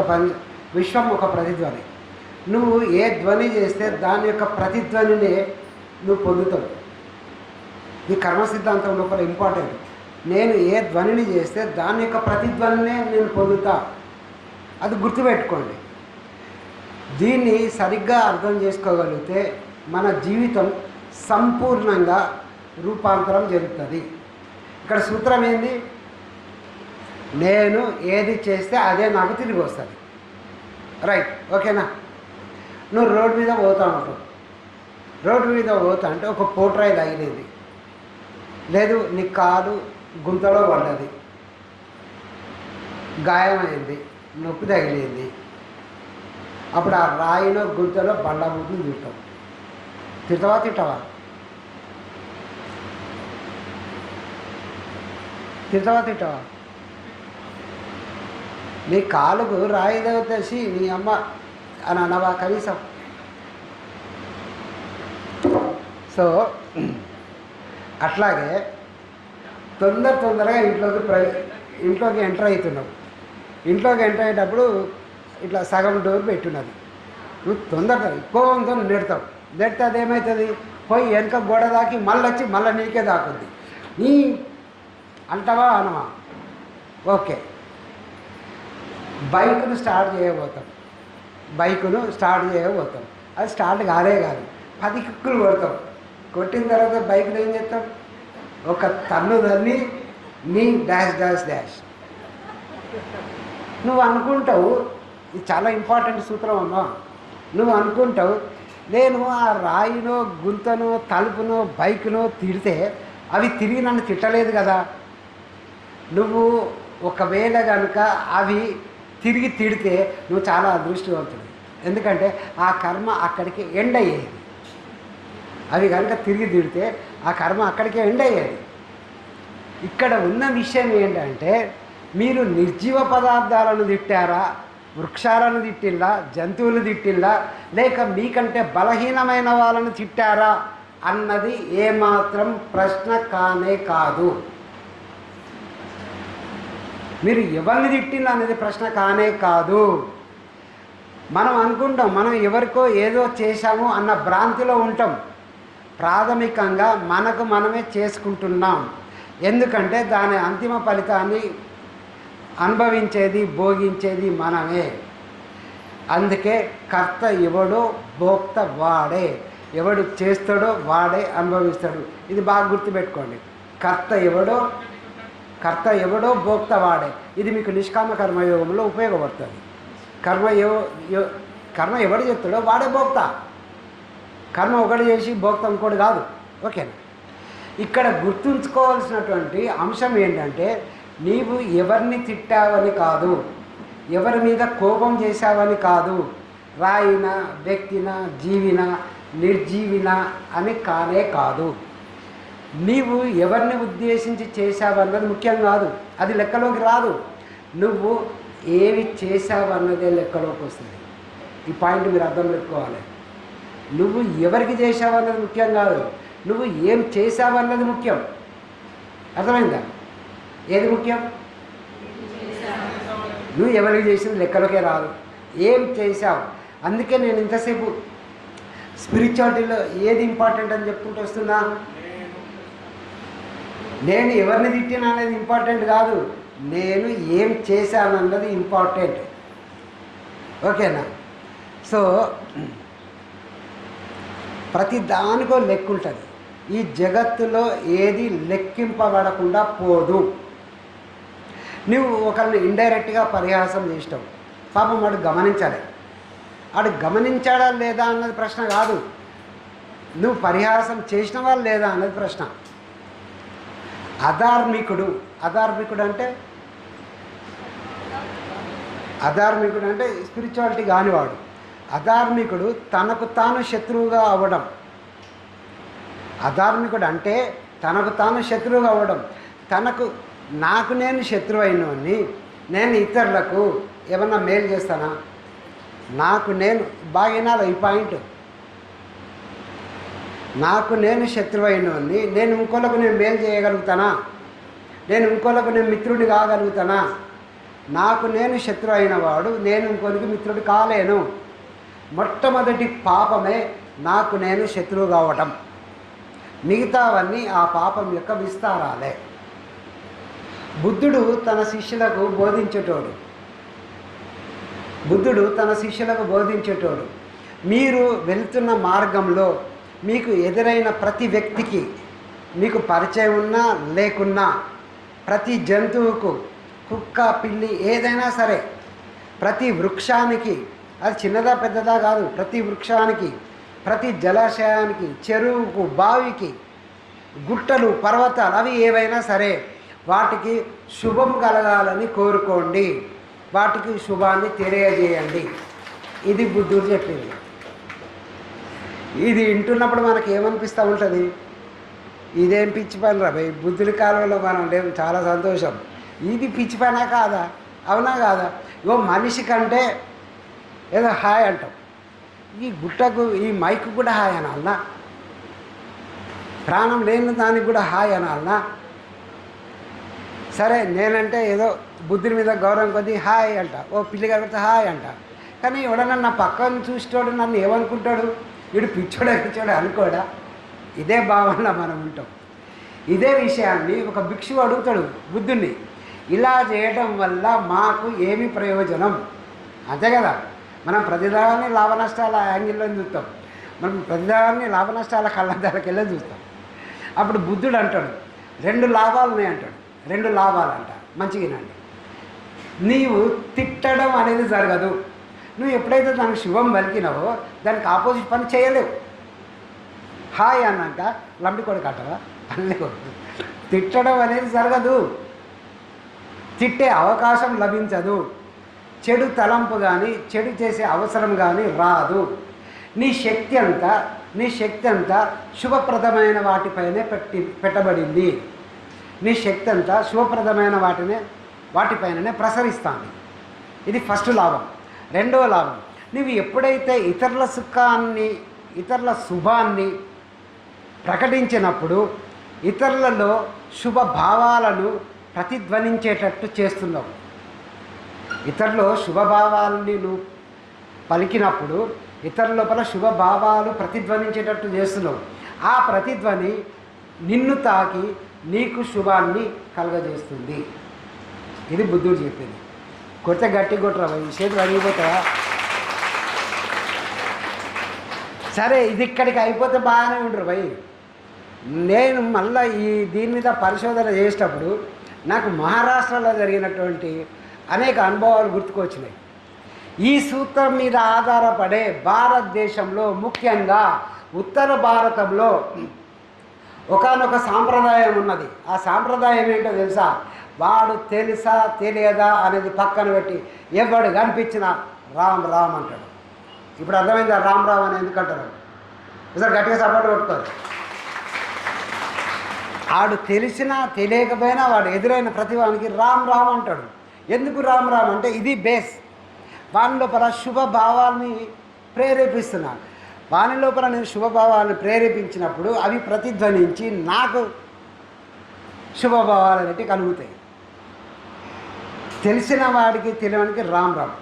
పని విశ్వం ఒక ప్రతిధ్వని. నువ్వు ఏ ధ్వని చేస్తే దాని యొక్క ప్రతిధ్వనినే నువ్వు పొందుతావు. ఇది కర్మ సిద్ధాంతం లోపల ఇంపార్టెంట్ నేను ఏ ధ్వనిని చేస్తే దాని యొక్క ప్రతిధ్వనినే నేను పొందుతా. అది గుర్తుపెట్టుకోండి. దీన్ని సరిగ్గా అర్థం చేసుకోగలిగితే మన జీవితం సంపూర్ణంగా రూపాంతరం జరుగుతుంది ఇక్కడ సూత్రం ఏంది? నేను ఏది చేస్తే అదే నాకు తిరిగి వస్తుంది. రైట్ ఓకేనా నువ్వు రోడ్డు మీద పోతా ఉంటావు రోడ్డు మీద పోతా అంటే ఒక పోట్రాయి తగిలింది. లేదు నీ కాలు గుంతలో పడ్డది. గాయమైంది నొప్పి తగిలింది. అప్పుడు ఆ రాయిలో గుంతలో బండ ముందు తింటావు తిట్టవా తిట్టవా తిట్టవా తిట్టవా నీ కాలుకు రాయి దేవతసి నీ అమ్మ అని అనవా కనీసం. సో అట్లాగే తొందర తొందరగా ఇంట్లోకి ప్ర ఇంట్లోకి ఎంటర్ అవుతున్నావు. ఇంట్లోకి ఎంటర్ అయ్యేటప్పుడు ఇట్లా సగం డోర్ పెట్టున్నది. నువ్వు తొందరగా కోపంతో నెడతావు. నెడితే అదేమవుతుంది పోయి వెనక గోడ దాకి మళ్ళీ వచ్చి మళ్ళీ నీకే దాకుంది నీ అంటావా అనవా? ఓకే. బైక్ను స్టార్ట్ చేయబోతాం. బైకును స్టార్ట్ చేయబోతాం. అది స్టార్ట్ కాలే కాదు. పది కిక్కులు కొడతాం. కొట్టిన తర్వాత బైక్లో ఏం చేస్తాం? ఒక తన్ను తన్ని నీ డాష్ డాష్ డాష్. నువ్వు అనుకుంటావు ఇది చాలా ఇంపార్టెంట్ సూత్రం అమ్మా. నువ్వు అనుకుంటావు నేను ఆ రాయినో గుంతనో తలుపునో బైక్నో తిడితే అవి తిరిగి నన్ను తిట్టలేదు కదా. నువ్వు ఒకవేళ కనుక అవి తిరిగి తిడితే నువ్వు చాలా అదృష్టవంతుడు. ఎందుకంటే ఆ కర్మ అక్కడికి ఎండ్ అయ్యేది. అవి కనుక తిరిగి తిడితే ఆ కర్మ అక్కడికి ఎండ్ అయ్యేది. ఇక్కడ ఉన్న విషయం ఏంటంటే మీరు నిర్జీవ పదార్థాలను తిట్టారా? వృక్షాలను తిట్టిల్లా? జంతువులు తిట్టిల్లా? లేక మీకంటే బలహీనమైన వాళ్ళను తిట్టారా? అన్నది ఏమాత్రం ప్రశ్న కానే కాదు. మీరు ఎవరిని తిట్టిల్లా అనేది ప్రశ్న కానే కాదు. మనం అనుకుంటాం మనం ఎవరికో ఏదో చేశాము అన్న భ్రాంతిలో ఉంటాం. ప్రాథమికంగా మనకు మనమే చేసుకుంటున్నాం. ఎందుకంటే దాని అంతిమ ఫలితాన్ని అనుభవించేది భోగించేది మనమే. అందుకే కర్త ఎవడో భోక్త వాడే. ఎవడు చేస్తాడో వాడే అనుభవిస్తాడు. ఇది బాగా గుర్తుపెట్టుకోండి. కర్త ఎవడో కర్త ఎవడో భోక్త వాడే ఇది మీకు నిష్కామ కర్మయోగంలో ఉపయోగపడుతుంది. కర్మ కర్మ ఎవడు చేస్తాడో వాడే భోక్త. కర్మ ఒకటి చేసి భోక్త ఇంకోటి కాదు. ఓకేనా? ఇక్కడ గుర్తుంచుకోవాల్సినటువంటి అంశం ఏంటంటే నీవు ఎవరిని తిట్టావని కాదు ఎవరి మీద కోపం చేశావని కాదు రాయిన వ్యక్తిన జీవిన నిర్జీవిన అని కానే కాదు. నీవు ఎవరిని ఉద్దేశించి చేశావన్నది ముఖ్యం కాదు. అది లెక్కలోకి రాదు. నువ్వు ఏవి చేశావన్నదే లెక్కలోకి వస్తుంది. ఈ పాయింట్ మీరు అర్థం పెట్టుకోవాలి. నువ్వు ఎవరికి చేశావన్నది ముఖ్యం కాదు. నువ్వు ఏం చేశావన్నది ముఖ్యం. అర్థమైందా? ఏది ముఖ్యం? నువ్వు ఎవరికి చేసింది లెక్కలోకే రాదు. ఏం చేశావు? అందుకే నేను ఇంతసేపు స్పిరిచువాలిటీలో ఏది ఇంపార్టెంట్ అని చెప్పుకుంటూ వస్తున్నా? నేను ఎవరిని తిట్టినా అనేది ఇంపార్టెంట్ కాదు. నేను ఏం చేశానన్నది ఇంపార్టెంట్ ఓకేనా? సో ప్రతి దానికో లెక్క ఉంటుంది. ఈ జగత్తులో ఏది లెక్కింపబడకుండా పోదు. నువ్వు ఒకరిని ఇండైరెక్ట్గా పరిహాసం చేసినావు. పాపం వాడు గమనించాలి. వాడు గమనించాడా లేదా అన్నది ప్రశ్న కాదు. నువ్వు పరిహాసం చేసినవా లేదా అన్నది ప్రశ్న. అధార్మికుడు. అధార్మికుడు అంటే? అధార్మికుడు అంటే స్పిరిచువాలిటీ కానివాడు. అధార్మికుడు తనకు తాను శత్రువుగా అవ్వడం అధార్మికుడు అంటే తనకు తాను శత్రువుగా అవ్వడం తనకు నాకు నేను శత్రువు అయినవని నేను ఇతరులకు ఏమన్నా మేలు చేస్తానా? నాకు నేను బాగా వినాలి ఈ పాయింట్. నాకు నేను శత్రువు నేను ఇంకోళ్ళకు నేను మేలు చేయగలుగుతానా? నేను ఇంకోళ్ళకు నేను మిత్రుడిని కాగలుగుతానా? నాకు నేను శత్రు అయిన వాడు నేను ఇంకొనికి మిత్రుడు కాలేను. మొట్టమొదటి పాపమే నాకు నేను శత్రువు కావటం. మిగతావన్నీ ఆ పాపం యొక్క విస్తారాలే. బుద్ధుడు తన శిష్యులకు బోధించేటోడు. బుద్ధుడు తన శిష్యులకు బోధించేటోడు. మీరు వెళ్తున్న మార్గంలో మీకు ఎదురైన ప్రతి వ్యక్తికి మీకు పరిచయం ఉన్నా లేకున్నా ప్రతి జంతువుకు కుక్క పిల్లి ఏదైనా సరే ప్రతి వృక్షానికి అది చిన్నదా పెద్దదా కాదు ప్రతి వృక్షానికి ప్రతి జలాశయానికి చెరువుకు బావికి గుట్టలు పర్వతాలు అవి ఏవైనా సరే వాటికి శుభం కలగాలని కోరుకోండి. వాటికి శుభాన్ని తెలియజేయండి. ఇది బుద్ధుడు చెప్పింది. ఇది వింటున్నప్పుడు మనకి ఏమనిపిస్తూ ఉంటుంది? ఇదేం పిచ్చి పని రా భయ్ బుద్ధుడి కాలంలో మనం లేవు చాలా సంతోషం. ఇది పిచ్చి పనా కాదా? అవునా కాదా? ఇగో మనిషి కంటే ఏదో హాయ్ అంటాం. ఈ గుట్టకు ఈ మైక్ కూడా హాయ్ అనాలనా? ప్రాణం లేని దానికి కూడా హాయ్ అనాలనా? సరే నేనంటే ఏదో బుద్ధుడి మీద గౌరవం కొద్దీ హాయ్ అంట. ఓ పిల్లి కడితే హాయ్ అంట. కానీ ఎవడన్నా నా పక్కన చూసేటోడు నన్ను ఏమనుకుంటాడు? వీడు పిచ్చోడే పిచ్చోడే అనుకోడా? ఇదే భావనలో మనం ఉంటాం. ఇదే విషయాన్ని ఒక భిక్షువు అడుగుతాడు బుద్ధుణ్ణి. ఇలా చేయటం వల్ల మాకు ఏమి ప్రయోజనం? అంతే కదా? మనం ప్రతిదాన్ని లాభ నష్టాల యాంగిల్లో చూస్తాం. మనం ప్రతిదాన్ని లాభ నష్టాల కళ్ళద్దాలకు వెళ్ళి చూస్తాం. అప్పుడు బుద్ధుడు అంటాడు రెండు లాభాలు ఉన్నాయి అంటాడు. రెండు లాభాలు అంట. మంచిగానండి. నీవు తిట్టడం అనేది జరగదు. నువ్వు ఎప్పుడైతే దానికి శుభం పలికినావో దానికి ఆపోజిట్ పని చేయలేవు. హాయ్ అన్నాక లంబి కొడుకు అంటావా? అనలేవు తిట్టడం అనేది జరగదు. తిట్టే అవకాశం లభించదు. చెడు తలంపు కానీ చెడు చేసే అవసరం కానీ రాదు. నీ శక్తి అంతా నీ శక్తి అంతా శుభప్రదమైన వాటిపైనే పెట్టి పెట్టబడింది. నీ శక్తి అంతా శుభప్రదమైన వాటినే వాటిపైననే ప్రసరిస్తాను ఇది ఫస్ట్ లాభం. రెండవ లాభం. నువ్వు ఎప్పుడైతే ఇతరుల సుఖాన్ని ఇతరుల శుభాన్ని ప్రకటించినప్పుడు ఇతరులలో శుభ భావాలను ప్రతిధ్వనించేటట్టు చేస్తున్నావు. ఇతరులు శుభభావాలని నువ్వు పలికినప్పుడు ఇతరుల లోపల శుభభావాలు ప్రతిధ్వనించేటట్టు చేస్తున్నావు. ఆ ప్రతిధ్వని నిన్ను తాకి నీకు శుభాన్ని కలగజేస్తుంది. ఇది బుద్ధుడు చెప్పింది. కొడితే గట్టి కొట్టరా భయ్ చేతులు అడిగిపోతావా సరే ఇది ఇక్కడికి అయిపోతే బాగానే ఉండరు భయ్ నేను మళ్ళీ ఈ దీని మీద పరిశోధన చేసేటప్పుడు నాకు మహారాష్ట్రలో జరిగినటువంటి అనేక అనుభవాలు గుర్తుకొచ్చినాయి. ఈ సూత్రం మీద ఆధారపడే భారతదేశంలో ముఖ్యంగా ఉత్తర భారతంలో ఒకానొక సాంప్రదాయం ఉన్నది. ఆ సాంప్రదాయం ఏంటో తెలుసా? వాడు తెలుసా తెలియదా అనేది పక్కన పెట్టి ఎవడు కనిపించినా రామ్ రామ్ అంటాడు. ఇప్పుడు అర్థమైందా? రామ్ రామ్ అని ఎందుకంటారు ఇద్దరు ఒకసారి గట్టిగా సపోర్ట్ కొట్టుకోరు. ఆడు తెలిసినా తెలియకపోయినా వాడు ఎదురైన ప్రతి వానికి రామ్ రామ్ అంటాడు. ఎందుకు రామ్ రామ్? అంటే ఇది బేస్. వాని లోపల శుభభావాల్ని ప్రేరేపిస్తున్నాను వాని లోపల నేను శుభభావాలను ప్రేరేపించినప్పుడు అవి ప్రతిధ్వనించి నాకు శుభభావాలు అనేవి కలుగుతాయి. తెలిసిన వాడికి తెలియనికి రామ్ రామ్.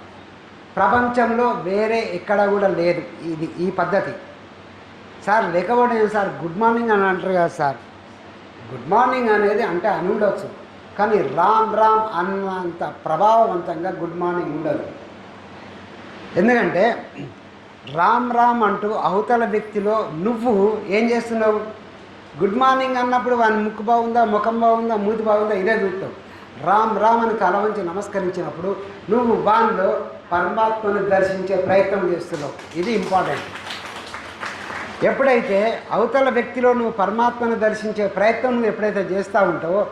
ప్రపంచంలో వేరే ఎక్కడ కూడా లేదు ఇది ఈ పద్ధతి. సార్ లేకపోవడం ఏం సార్? గుడ్ మార్నింగ్ అని అంటారు కదా సార్. గుడ్ మార్నింగ్ అనేది అంటే అని ఉండొచ్చు. కానీ రామ్ రామ్ అన్నంత ప్రభావవంతంగా గుడ్ మార్నింగ్ ఉండదు. ఎందుకంటే రామ్ రామ్ అంటూ అవతల వ్యక్తిలో నువ్వు ఏం చేస్తున్నావు? గుడ్ మార్నింగ్ అన్నప్పుడు వాని ముక్కు బాగుందా ముఖం బాగుందా మూతి బాగుందా? ఇదే చూస్తావు. రామ్ రామ్ అని కలవంచి నమస్కరించినప్పుడు నువ్వు బాన్లో పరమాత్మను దర్శించే ప్రయత్నం చేస్తున్నావు. ఇది ఇంపార్టెంట్. ఎప్పుడైతే అవతల వ్యక్తిలో నువ్వు పరమాత్మను దర్శించే ప్రయత్నం నువ్వు ఎప్పుడైతే చేస్తూ ఉంటావో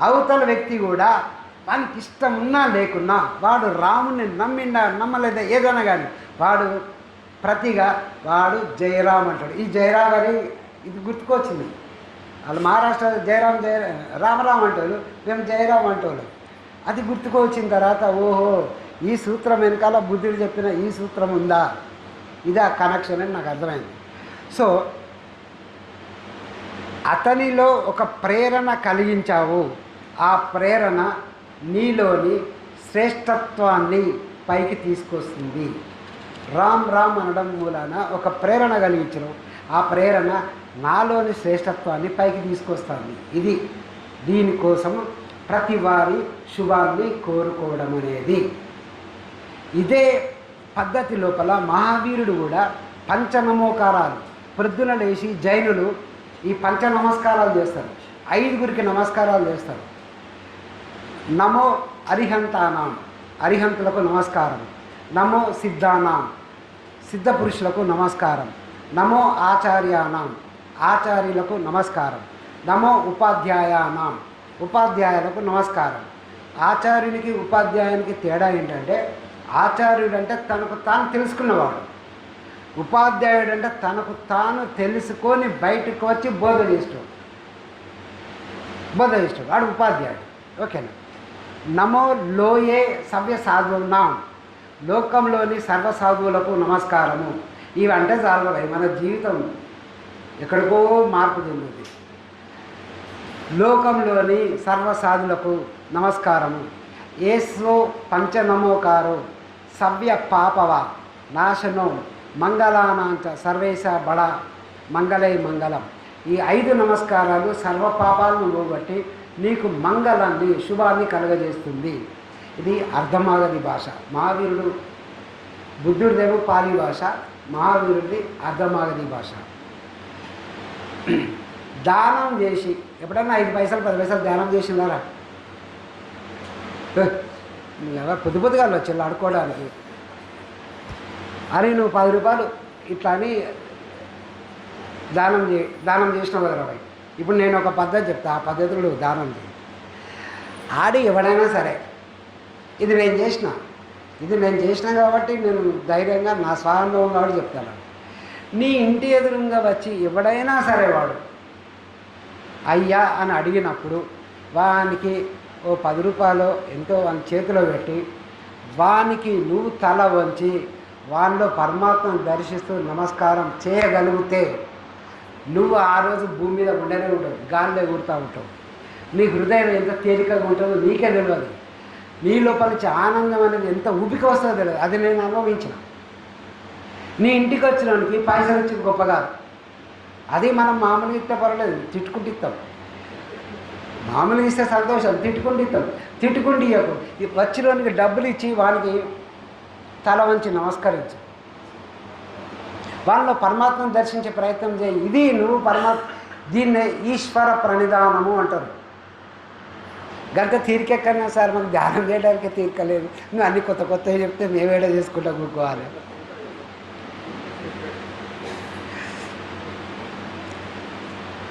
అవతల వ్యక్తి కూడా వానికి ఇష్టం ఉన్నా లేకున్నా వాడు రాముని నమ్మిండా నమ్మలేదా ఏదైనా కానీ వాడు ప్రతిగా వాడు జయరామ్ అంటాడు. ఈ జయరామ్ అని ఇది గుర్తుకొచ్చింది. వాళ్ళు మహారాష్ట్ర జయరామ్ జయ రామరామ్ అంటారు మేము జయరామ్ అంటారు అది గుర్తుకొచ్చిన తర్వాత ఓహో ఈ సూత్రం వెనకాల బుద్ధుడు చెప్పిన ఈ సూత్రం ఉందా? ఇది ఆ కనెక్షన్ అని నాకు అర్థమైంది. సో అతనిలో ఒక ప్రేరణ కలిగించావు. ఆ ప్రేరణ నీలోని శ్రేష్టత్వాన్ని పైకి తీసుకొస్తుంది. రామ్ రామ్ అనడం మూలాన ఒక ప్రేరణ కలిగించడం. ఆ ప్రేరణ నాలోని శ్రేష్టత్వాన్ని పైకి తీసుకొస్తుంది ఇది దీనికోసం ప్రతి వారి శుభాన్ని కోరుకోవడం అనేది. ఇదే పద్ధతి లోపల మహావీరుడు కూడా పంచనమోకారాలు వృద్ధుల లేచి జైనులు ఈ పంచ నమస్కారాలు చేస్తారు. ఐదుగురికి నమస్కారాలు చేస్తారు. నమో అరిహంతానాం అరిహంతులకు నమస్కారం. నమో సిద్ధానాం సిద్ధ పురుషులకు నమస్కారం. నమో ఆచార్యానాం ఆచార్యులకు నమస్కారం. నమో ఉపాధ్యాయానాం. ఉపాధ్యాయులకు నమస్కారం. ఆచార్యునికి ఉపాధ్యాయునికి తేడా ఏంటంటే ఆచార్యుడు అంటే తనకు తాను తెలుసుకున్నవాడు. ఉపాధ్యాయుడు అంటే తనకు తాను తెలుసుకొని బయటకు వచ్చి బోధ చేస్తాడు బోధ చేస్తాడు వాడు ఉపాధ్యాయుడు. ఓకేనా? నమో లోయే సవ్య సాధువునాం లోకంలోని సర్వ సాధువులకు నమస్కారము. ఇవంటే అంటే చాలు మన జీవితం. ఎక్కడికో మార్పు చెందుతుంది లోకంలోని సర్వ సాధులకు నమస్కారము. ఏస్వో పంచనమోకారు సవ్య పాపవ. నాశనో. మంగళానాంచ సర్వేశ బడ మంగళై మంగళం. ఈ ఐదు నమస్కారాలు సర్వ పాపాలను పోగొట్టి నీకు మంగళాన్ని శుభాన్ని కలుగజేస్తుంది. ఇది అర్ధమాగది భాష. మహావీరుడు బుద్ధుడిదేమో పాలి భాష. మహావీరుడిది అర్ధమాగది భాష. దానం చేసి ఎప్పుడన్నా ఐదు పైసలు పది పైసలు దానం చేసినారా ఎవరు? పొద్దు పొద్దుగా వచ్చి ఆడుకోవడానికి. అరే నువ్వు పది రూపాయలు ఇట్లా అని దానం చే దానం చేసినావు కదా ఇప్పుడు నేను ఒక పద్ధతి చెప్తా ఆ పద్ధతిలో నువ్వు దానం చేయి. ఆడి ఎవడైనా సరే ఇది నేను చేసిన ఇది నేను చేసిన కాబట్టి నేను ధైర్యంగా నా స్వానుభవం కాబట్టి చెప్తాను. నీ ఇంటి ఎదురుగా వచ్చి ఎవడైనా సరే వాడు. అయ్యా అని అడిగినప్పుడు వానికి ఓ పది రూపాయలు ఎంతో వాని చేతిలో పెట్టి వానికి నువ్వు తల వంచి వాళ్ళు పరమాత్మను దర్శిస్తూ నమస్కారం చేయగలిగితే నువ్వు ఆ రోజు భూమి మీద ఉండనే ఉండవు గాలిలో ఎగురుతూ ఉంటావు. నీ హృదయం ఎంత తేలికగా ఉంటుందో నీకే తెలియదు. నీ లోపల నుంచి ఆనందం అనేది ఎంత ఊపిక వస్తుందో తెలియదు. అది నేను అనుభవించిన. నీ ఇంటికి వచ్చినానికి పైసలు వచ్చి గొప్ప కాదు అది మనం మామూలుగా ఇస్తే పర్వాలేదు తిట్టుకుంటూ ఇస్తాం. మామూలుగా ఇస్తే సంతోషం తిట్టుకుంటూ ఇస్తాం. తిట్టుకుంటూ ఇవ్వకు వచ్చినోనికి డబ్బులు ఇచ్చి వానికి తల వంచి నమస్కరించు. వాళ్ళలో పరమాత్మను దర్శించే ప్రయత్నం చేయి. ఇది నువ్వు పరమాత్మ దీన్నే ఈశ్వర ప్రణిధానము అంటారు. గంట తీరికెక్కన్నా సార్ మనకు ధ్యానం చేయడానికి తీరికలేదు నువ్వు అన్ని కొత్త కొత్తవి చెప్తే మేమేడే చేసుకుంటా కూర్కోవాలి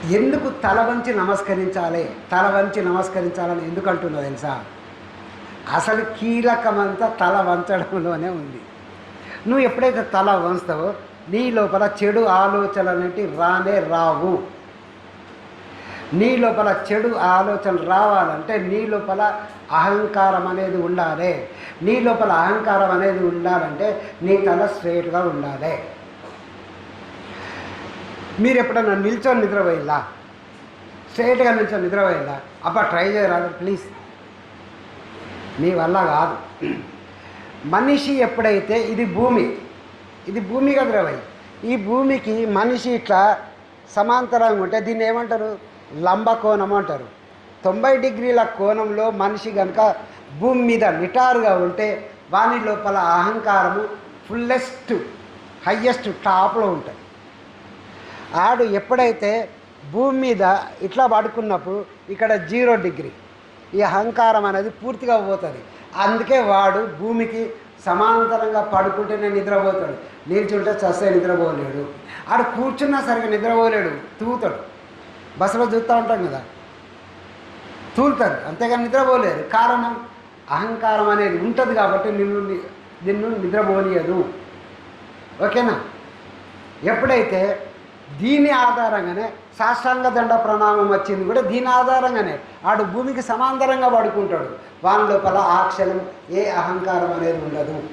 ఎందుకు తల వంచి నమస్కరించాలి? తల వంచి నమస్కరించాలని ఎందుకు అంటున్నా తెలుసా? అసలు కీలకమంతా తల వంచడంలోనే ఉంది. నువ్వు ఎప్పుడైతే తల వంచుతావో నీ లోపల చెడు ఆలోచనలు అనేటివి రానే రావు. నీ లోపల చెడు ఆలోచనలు రావాలంటే నీ లోపల అహంకారం అనేది ఉండాలి. నీ లోపల అహంకారం అనేది ఉండాలంటే నీ తల స్ట్రేట్గా ఉండాలి. మీరు ఎప్పుడన్నా నిల్చొని నిద్రపోయిందా స్ట్రైట్గా నిల్చొని నిద్రపోయిందా అబ్బా ట్రై చేయరాదు ప్లీజ్. మీ వల్ల కాదు. మనిషి ఎప్పుడైతే ఇది భూమి. ఇది భూమి కదా ఈ భూమికి మనిషి ఇట్లా సమాంతరంగా ఉంటే దీన్ని ఏమంటారు? లంబ కోణం అంటారు. తొంభై డిగ్రీల కోణంలో మనిషి కనుక భూమి మీద నిటారుగా ఉంటే వాని లోపల అహంకారము ఫుల్లెస్ట్ హయ్యెస్ట్ టాప్లో ఉంటుంది ఆడు ఎప్పుడైతే భూమి మీద ఇట్లా పడుకున్నప్పుడు ఇక్కడ జీరో డిగ్రీ. ఈ అహంకారం అనేది పూర్తిగా పోతుంది. అందుకే వాడు భూమికి సమాంతరంగా పడుకుంటేనే నిద్రపోతాడు. నిల్చుంటే చస్తే నిద్రపోలేడు. ఆడు కూర్చున్నా సరిగ్గా నిద్రపోలేడు. తూగుతాడు. బస్సులో చూస్తూ ఉంటాం కదా. తూలుతారు అంతేగాని నిద్రపోలేరు కారణం అహంకారం అనేది ఉంటుంది కాబట్టి నిన్ను నిన్ను నిద్రపోనియదు. ఓకేనా? ఎప్పుడైతే దీని ఆధారంగానే సాష్టాంగ దండ ప్రణామం వచ్చింది కూడా దీని ఆధారంగానే. ఆడు భూమికి సమాంతరంగా పడుకుంటాడు. వాని లోపల ఆ ఏ అహంకారం అనేది ఉండదు.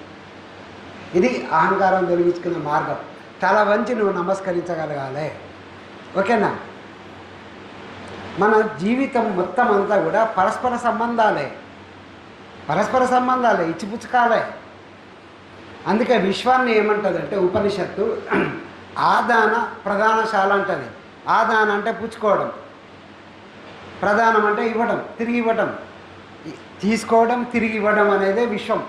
ఇది అహంకారం తొలగించుకునే మార్గం. తల వంచి నువ్వు నమస్కరించగలగాలి. ఓకేనా? మన జీవితం మొత్తం అంతా కూడా పరస్పర సంబంధాలే. పరస్పర సంబంధాలే ఇచ్చిపుచ్చుకాలే. అందుకే విశ్వాన్ని ఏమంటుందంటే ఉపనిషత్తు ఆదాన ప్రధానశాల అంటది. ఆదాన అంటే పుచ్చుకోవడం. ప్రధానం అంటే ఇవ్వడం తిరిగి ఇవ్వడం తీసుకోవడం తిరిగి ఇవ్వడం అనేదే విషయం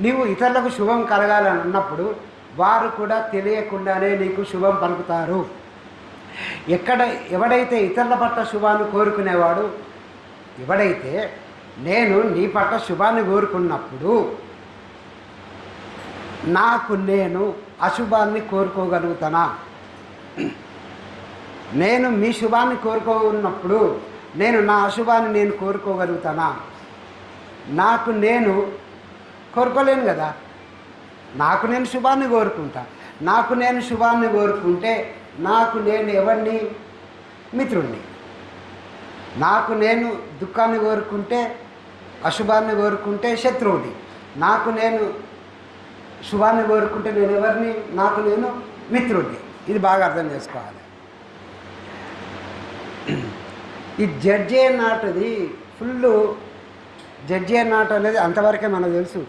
నీవు ఇతరులకు శుభం కలగాలని అన్నప్పుడు వారు కూడా తెలియకుండానే నీకు శుభం పలుకుతారు. ఎక్కడ ఎవడైతే ఇతరుల పట్ల శుభాన్ని కోరుకునేవాడు ఎవడైతే నేను నీ పట్ల శుభాన్ని కోరుకున్నప్పుడు నాకు నేను అశుభాన్ని కోరుకోగలుగుతానా? నేను మీ శుభాన్ని కోరుకోన్నప్పుడు నేను నా అశుభాన్ని నేను కోరుకోగలుగుతానా? నాకు నేను కోరుకోలేను కదా. నాకు నేను శుభాన్ని కోరుకుంటా. నాకు నేను శుభాన్ని కోరుకుంటే నాకు నేను ఎవరిని? మిత్రుణ్ణి. నాకు నేను దుఃఖాన్ని కోరుకుంటే అశుభాన్ని కోరుకుంటే శత్రువుని. నాకు నేను శుభాన్ని కోరుకుంటే నేను ఎవరిని నాకు నేను మిత్రుడిని. ఇది బాగా అర్థం చేసుకోవాలి. ఈ జడ్జే నాటది ఫుల్ జడ్జే నాట్ అనేది అంతవరకే మనకు తెలుసు.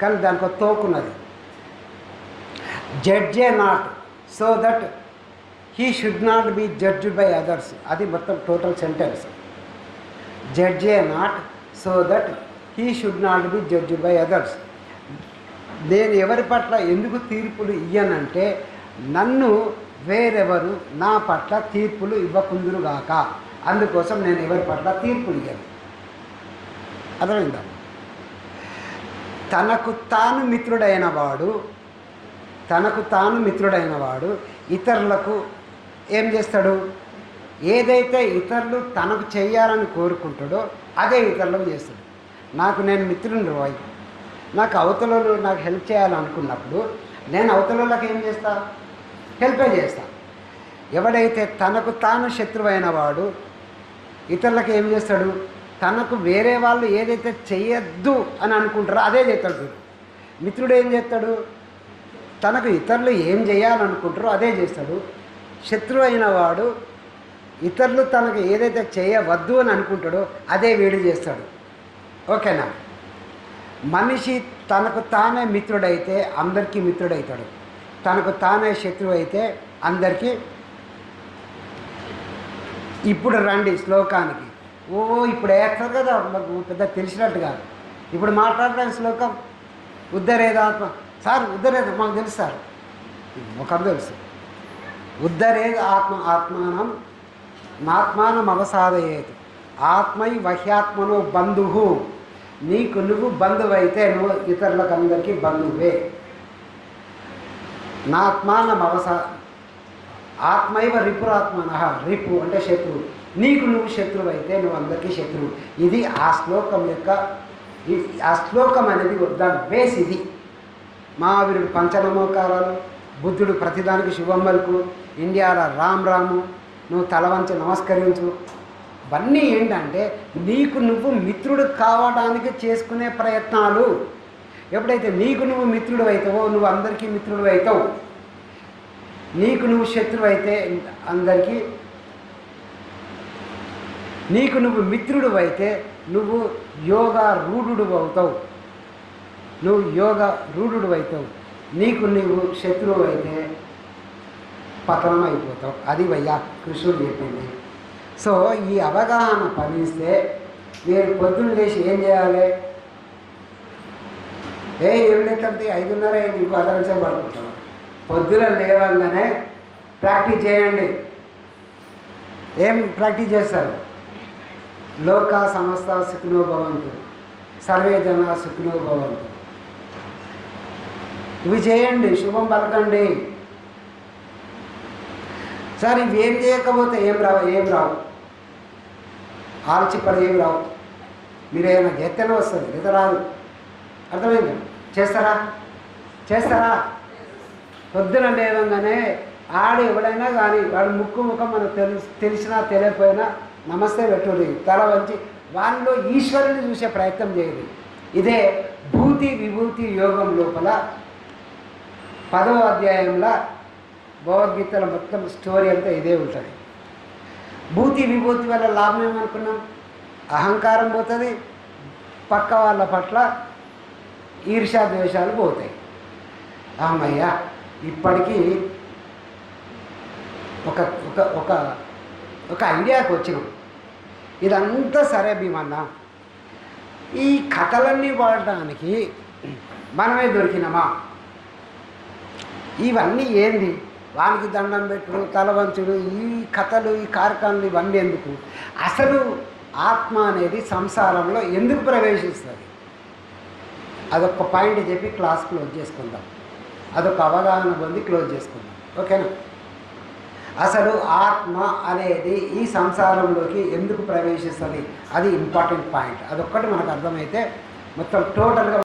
కానీ దానికి ఒక తోకున్నది judge not so that he should not be judged by others. అది మొత్తం total sentence. Judge not so that he should not be judged by others. నేను ఎవరి పట్ల ఎందుకు తీర్పులు ఇయ్యనంటే నన్ను వేరెవరు నా పట్ల తీర్పులు ఇవ్వకుందురుగాక అందుకోసం నేను ఎవరి పట్ల తీర్పులు ఇయ్యను. అర్థమైందా? తనకు తాను మిత్రుడైన వాడు తనకు తాను మిత్రుడైన వాడు ఇతరులకు ఏం చేస్తాడు? ఏదైతే ఇతరులు తనకు చేయాలని కోరుకుంటాడో అదే ఇతరులకు చేస్తాడు. నాకు నేను మిత్రుని రోయ్ నాకు అవతలలో నాకు హెల్ప్ చేయాలనుకున్నప్పుడు నేను అవతలలోకి ఏం చేస్తా? హెల్పే చేస్తా. ఎవడైతే తనకు తాను శత్రువైన వాడు ఇతరులకు ఏం చేస్తాడు? తనకు వేరే వాళ్ళు ఏదైతే చేయొద్దు అని అనుకుంటారో అదే చేస్తాడు మిత్రుడు ఏం చేస్తాడు? తనకు ఇతరులు ఏం చేయాలనుకుంటారో అదే చేస్తాడు. శత్రువు అయిన వాడు ఇతరులు తనకు ఏదైతే చేయవద్దు అని అనుకుంటాడో అదే వీడు చేస్తాడు. ఓకేనా? మనిషి తనకు తానే మిత్రుడైతే అందరికీ మిత్రుడవుతాడు తనకు తానే శత్రువు అయితే అందరికీ. ఇప్పుడు రండి శ్లోకానికి. ఓ ఇప్పుడు వేస్తారు కదా మాకు పెద్ద తెలిసినట్టుగా ఇప్పుడు మాట్లాడడానికి శ్లోకం. ఉద్ధరేదాత్మ సార్ ఉద్ధరేద? మాకు తెలుసు సార్. ఒకరు తెలుసు. ఉద్ధరేద ఆత్మ ఆత్మానం నాత్మానం అవసాదయేది ఆత్మై వహ్యాత్మను బంధువు నీకు నువ్వు బంధువైతే నువ్వు ఇతరులకు అందరికీ బంధువే. నాత్మానం అవస ఆత్మైవ రిపురాత్మన రిపు అంటే శత్రువు. నీకు నువ్వు శత్రువు అయితే నువ్వు అందరికీ శత్రువు. ఇది ఆ శ్లోకం యొక్క ఆ శ్లోకం అనేది దాని బేస్ ఇది మహావీరుడు పంచనమోకారాలు బుద్ధుడు ప్రతిదానికి శుభమ్మలకు ఇండియాలో రామ్ రాము నువ్వు తలవంచి నమస్కరించు. ఇవన్నీ ఏంటంటే నీకు నువ్వు మిత్రుడు కావడానికి చేసుకునే ప్రయత్నాలు. ఎప్పుడైతే నీకు నువ్వు మిత్రుడు అవుతావో నువ్వు అందరికీ మిత్రుడు అవుతావు నీకు నువ్వు శత్రువు అయితే అందరికీ నీకు నువ్వు మిత్రుడు అయితే నువ్వు యోగా రూఢుడు అవుతావు. నువ్వు యోగ రూఢుడు అవుతావు నీకు నీవు శత్రువు అయితే పతనం అయిపోతావు. అది వయ్యా కృష్ణుడు చెప్పింది. సో ఈ అవగాహన పనిస్తే మీరు పొద్దున్న లేచి ఏం చేయాలి? ఏ ఏం ఐదున్నర అయింది ఇంకో అర్ధ నిమిషం పడుకుంటాం. పొద్దున లేవంగానే ప్రాక్టీస్ చేయండి. ఏం ప్రాక్టీస్ చేస్తారు? లోక సంస్థ సుఖినో భవంతు సర్వే జన సుఖినో భవంతు. ఇవి చేయండి శుభం పలకండి. సార్ ఇవి ఏం చేయకపోతే ఏం రావు ఏం రావు? ఆలోచి పని ఏమి రావు. మీరు ఏమైనా చేస్తేనే వస్తుంది లేదా రాదు అర్థమైంది? చేస్తారా? చేస్తారా? పొద్దున లేవంగానే ఆడు ఎవడైనా కానీ వాడు ముక్కు ముఖం మనకు తెలుసు తెలిసినా తెలియకపోయినా నమస్తే పెట్టుడి. తల వంచి వాళ్ళలో ఈశ్వరుని చూసే ప్రయత్నం చేయదు ఇదే భూతి విభూతి యోగం లోపల పదవ అధ్యాయంలో భగవద్గీతలో మొత్తం స్టోరీ అంతా ఇదే ఉంటుంది. భూతి విభూతి వల్ల లాభం ఏమనుకున్నాం? అహంకారం పోతుంది పక్క వాళ్ళ పట్ల ఈర్ష్యా ద్వేషాలు పోతాయి. అమ్మయ్య ఇప్పటికీ ఒక ఒక ఒక ఒక ఐడియాకి వచ్చినాం. ఇదంతా సరే భీమన్న. ఈ కథలన్నీ వాడడానికి మనమే దొరికినామా? ఇవన్నీ ఏంది? వానికి దండం పెట్టుడు తలవంచుడు ఈ కథలు ఈ కార్యక్రమాలు ఇవన్నీ ఎందుకు అసలు ఆత్మ అనేది సంసారంలో ఎందుకు ప్రవేశిస్తుంది? అదొక పాయింట్ చెప్పి క్లాస్ క్లోజ్ చేసుకుందాం. అదొక అవగాహన పొంది క్లోజ్ చేసుకుందాం. ఓకేనా? అసలు ఆత్మ అనేది ఈ సంసారంలోకి ఎందుకు ప్రవేశిస్తుంది? అది ఇంపార్టెంట్ పాయింట్. అదొక్కటి మనకు అర్థమైతే మొత్తం టోటల్గా